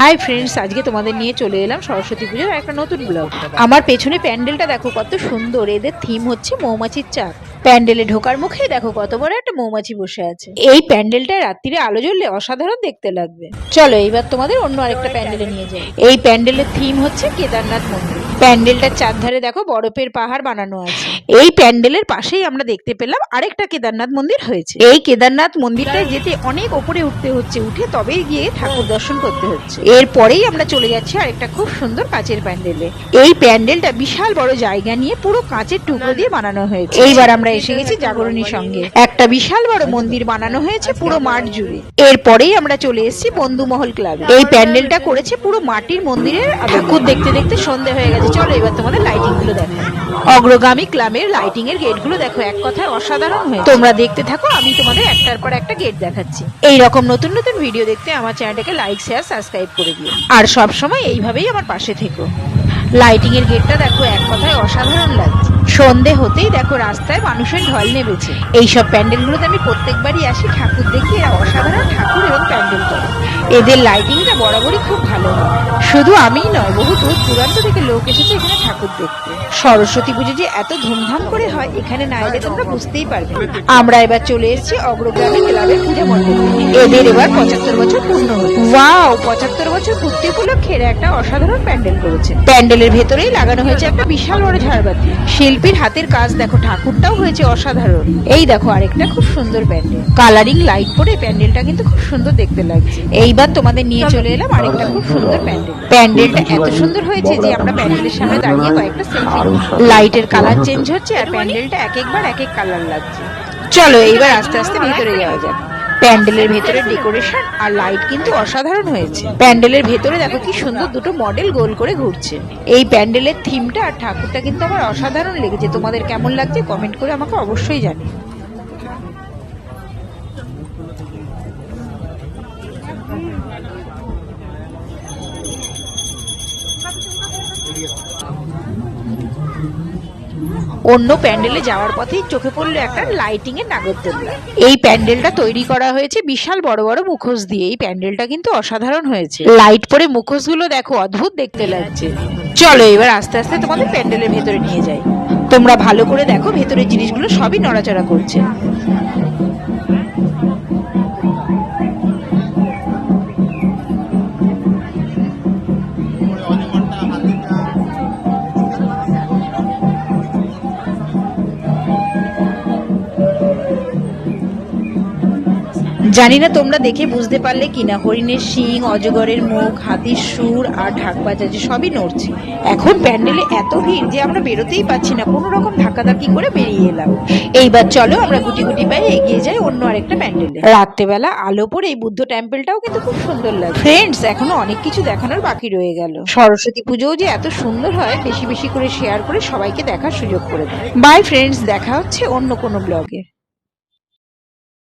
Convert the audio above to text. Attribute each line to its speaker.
Speaker 1: Hi friends আজকে তোমাদের নিয়ে চলে এলাম সরস্বতী পুজোর একটা নতুন ব্লগ আমার পেছনে প্যান্ডেলটা দেখো কত সুন্দর, এদের থিম হচ্ছে মৌমাছির চাক। প্যান্ডেলে ঢোকার মুখে দেখো কত বড় একটা মৌমাছি বসে আছে। এই প্যান্ডেলটা রাত্রিরে আলো জ্বললে অসাধারণ দেখতে লাগবে। চলো এইবার তোমাদের অন্য আরেকটা প্যান্ডেলে নিয়ে যাই। এই প্যান্ডেলের থিম হচ্ছে কেদারনাথ মন্দির। প্যান্ডেলটার চারধারে দেখো বরফের পাহাড় বানানো আছে। এই প্যান্ডেলের পাশেই আমরা দেখতে পেলাম আরেকটা কেদারনাথ মন্দির হয়েছে। এই কেদারনাথ মন্দিরটায় যেতে অনেক ওপরে উঠতে হচ্ছে উঠে তবেই গিয়ে ঠাকুর দর্শন করতে হচ্ছে। এরপরেই আমরা চলে যাচ্ছি আরেকটা খুব সুন্দর কাঁচের প্যান্ডেলে। এই প্যান্ডেলটা বিশাল বড় জায়গা নিয়ে পুরো কাঁচের টুকরো দিয়ে বানানো হয়েছে। এইবার আমরা এসে গেছি জাগরণীর সঙ্গে। একটা বিশাল বড় মন্দির বানানো হয়েছে পুরো মাঠ জুড়ে। এরপরেই আমরা চলে এসেছি বন্ধু মহল ক্লাবে। এই প্যান্ডেলটা করেছে পুরো মাটির মন্দিরের ঠাকুর দেখতে দেখতে সন্ধে হয়ে গেছে। চলো, এবার তোমাদের লাইটিংগুলো দেখো। অগ্রগামী ক্লামের লাইটিং এর গেটগুলো দেখো, এক কথায় অসাধারণ হয়ে তোমরা দেখতে থাকো, আমি তোমাদের একটার পর একটা গেট দেখাচ্ছি। এই রকম নতুন নতুন ভিডিও দেখতে আমার চ্যানেলটাকে লাইক শেয়ার সাবস্ক্রাইব করে দিও। আর সব সময় এইভাবেই আমার পাশে থেকো। লাইটিং এর গেটটা দেখো, এক কথায় অসাধারণ লাগছে। সন্ধে হতেই দেখো রাস্তায় মানুষের ঢল নেমেছে। এইসব প্যান্ডেলগুলোতে আমি প্রত্যেকবারই আসি ঠাকুর দেখি, এরা অসাধারণ ঠাকুর এবং প্যান্ডেল করে। এদের লাইটিংটা বরাবরই খুব ভালো হয়। শুধু আমিই নয়, বহু দূর দূরান্ত থেকে লোক এসেছে এখানে ঠাকুর দেখতে। সরস্বতী পুজো যে এত ধুমধাম করে হয়, এখানে না এলে তোমরা বুঝতেই পারবে আমরা এবার চলে এসেছি অগ্রগ্রামী ক্লাবের পূজা মণ্ডপে। এদের এবার পঁচাত্তর বছর পূর্ণ ওয়াও, পঁচাত্তর বছর পূর্তি উপলক্ষে একটা অসাধারণ প্যান্ডেল করেছে। প্যান্ডেলের ভেতরেই লাগানো হয়েছে একটা বিশাল বড় ঝাড়বাতি। শিল্পীর হাতের কাজ দেখো ঠাকুরটাও হয়েছে অসাধারণ। এই দেখো আরেকটা খুব সুন্দর প্যান্ডেল। কালারিং লাইট পরে প্যান্ডেলটা কিন্তু খুব সুন্দর দেখতে লাগছে। এইবার তোমাদের নিয়ে চলে। এলাম আরেকটা খুব সুন্দর প্যান্ডেল। প্যান্ডেলটা এত সুন্দর হয়েছে যে আমরা প্যান্ডেলের সামনে দাঁড়িয়ে কয়েকটা সেলফি লাইটের কালার চেঞ্জ হচ্ছে আর প্যান্ডেলটা এক একবার এক এক কালার লাগছে। চলো এইবার আস্তে আস্তে ভেতরে যাওয়া যাক। প্যান্ডেলের ভেতরে ডেকোরেশন আর লাইট কিন্তু অসাধারণ হয়েছে। প্যান্ডেলের ভেতরে দেখো কি সুন্দর দুটো মডেল গোল করে ঘুরছে। এই প্যান্ডেলের থিমটা আর ঠাকুরটা কিন্তু আমার অসাধারণ লেগেছে। তোমাদের কেমন লাগছে কমেন্ট করে আমাকে অবশ্যই জানিও। অন্য প্যান্ডেলে যাওয়ার পথেই চোখে পড়ল একটা লাইটিং এর নাগরদোল্লা এই প্যান্ডেলটা তৈরি করা হয়েছে বিশাল বড় বড় মুখোশ দিয়ে। এই প্যান্ডেলটা কিন্তু অসাধারণ হয়েছে। লাইট পরে মুখোশগুলো দেখো, অদ্ভুত দেখতে লাগছে। চলো এবার আস্তে আস্তে তোমাদের প্যান্ডেলের ভেতরে নিয়ে যাই। তোমরা ভালো করে দেখো, ভেতরের জিনিসগুলো সবই নড়াচড়া করছে। জানি না, তোমরা দেখে বুঝতে পারলে কিনা। হরিণের শিং, অজগরের মুখ, হাতির সুর আর ঢাক বাজাচ্ছে সবই নড়ছে। এখন প্যান্ডেলে এত ভিড় যে আমরা বেরোতেই পাচ্ছি না। কোনো রকম ধাক্কাধাক্কি করে বেরিয়ে এলাম। এইবার চলো আমরা গুটি গুটি পায়ে এগিয়ে যাই অন্য আরেকটা প্যান্ডেলে। রাত্রেবেলা আলো পরে এই বুদ্ধ টেম্পলটাও কিন্তু খুব সুন্দর লাগে ফ্রেন্ডস এখনও অনেক কিছু দেখানোর বাকি রয়ে গেল। সরস্বতী পুজোও যে এত সুন্দর হয়, বেশি বেশি করে শেয়ার করে সবাইকে দেখার সুযোগ করে দেয়। বাই ফ্রেন্ডস দেখা হচ্ছে অন্য কোনো ব্লগে